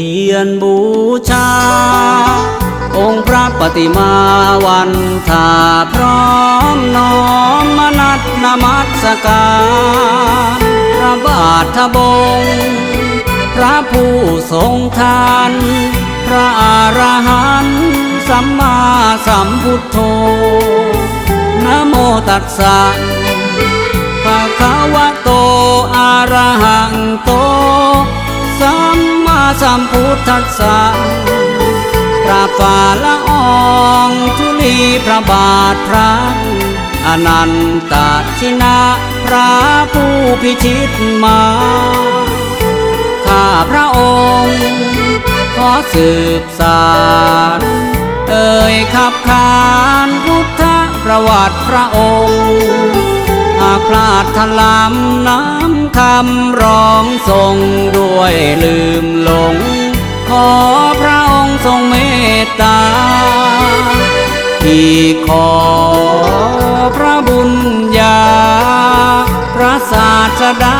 ียนบูชา องค์พระปฏิมาวันทาพร้อมน้อมมนัดนมัสการพระบาททบง พระผู้ทรงทาน พระอรหันต์สัมมาสัมพุทโธนะโมตัสสะภะคะวะโตอะระหังโตสา สัมพุทธัสสะกราบฝ่าละอองธุลีพระบาทพระอนันตชินะพระผู้พิชิตมา ข้าพระองค์ ขอสืบสารเอ่ยขับขานพุทธประวัติพระองค์ หากพลาดทลำน้ำ คำร้องทรงด้วยลืมหลง ขอพระองค์ทรงเมตตา ที่ขอพระบุญญา พระศาสดา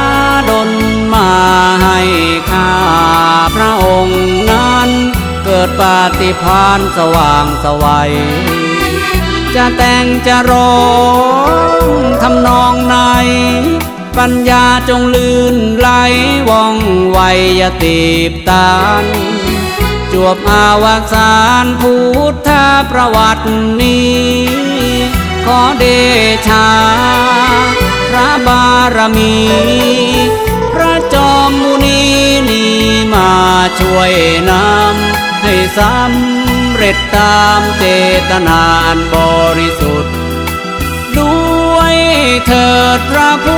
ดลมาให้ข้าพระองค์นั้นเกิดปาฏิพานสว่างสวัย จะแต่งจะร้องทำนองไหน ปัญญาจงลื่นไหลว่องไวอยาตีบตานจวบอาวกสารพุทธประวัตินี้ ขอเดชา พระบารมี พระจอมมุนีนี้มาช่วยนำให้สำเร็จตามเจตนานบริสุทธิ์ ด้วยเถิดพระพุ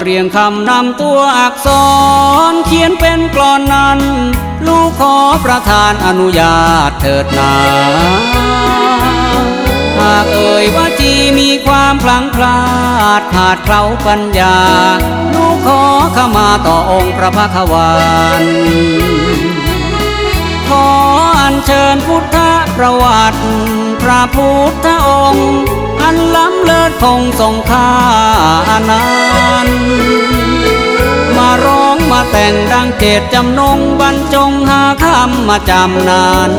เรียงคำนำตัวอักษรเขียนเป็นกลอนนั้น ลูกขอประทานอนุญาตเถิดนาหากเอ่ยว่าจีมีความพลังพลาดขาดเขาปัญญา ลูกขอขมาต่อองค์พระภควันขออัญเชิญพุทธประวัติ พระพุทธองค์ อันล้ำเลิศคงทรงค่าอนันมาร้องมาแต่งดังเจตจำนงบรรจงหาคำมาจำนาน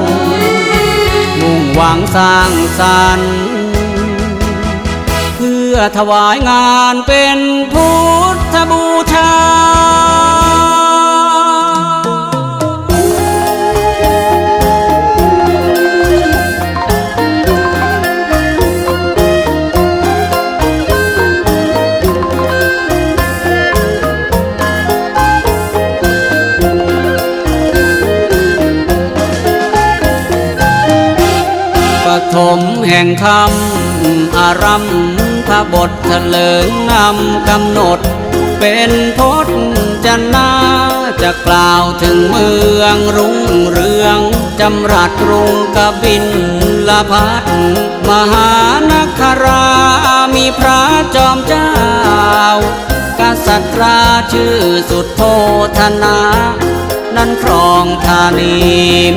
มุ่งหวังสร้างสรรค์เพื่อถวายงานเป็นพุทธบูชา ปฐมแห่งธรรมอารัมพบทเถลิงนำกำหนด เป็นพจจนาจะกล่าวถึงเมืองรุ่งเรืองจำรัดกรุงกบินละพัดมหานครามีพระจอมเจ้ากษัตราชื่อสุดโทธนา นั้นครองธานี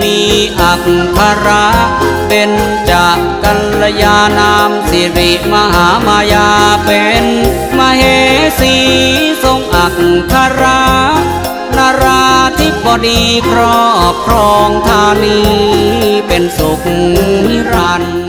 มีอักขระ เป็นจากกัลยาณามสิริมหามายาเป็นมเหสีทรงอักขระนาราธิบดีครอบครองธานีเป็นสุขนิรันดร์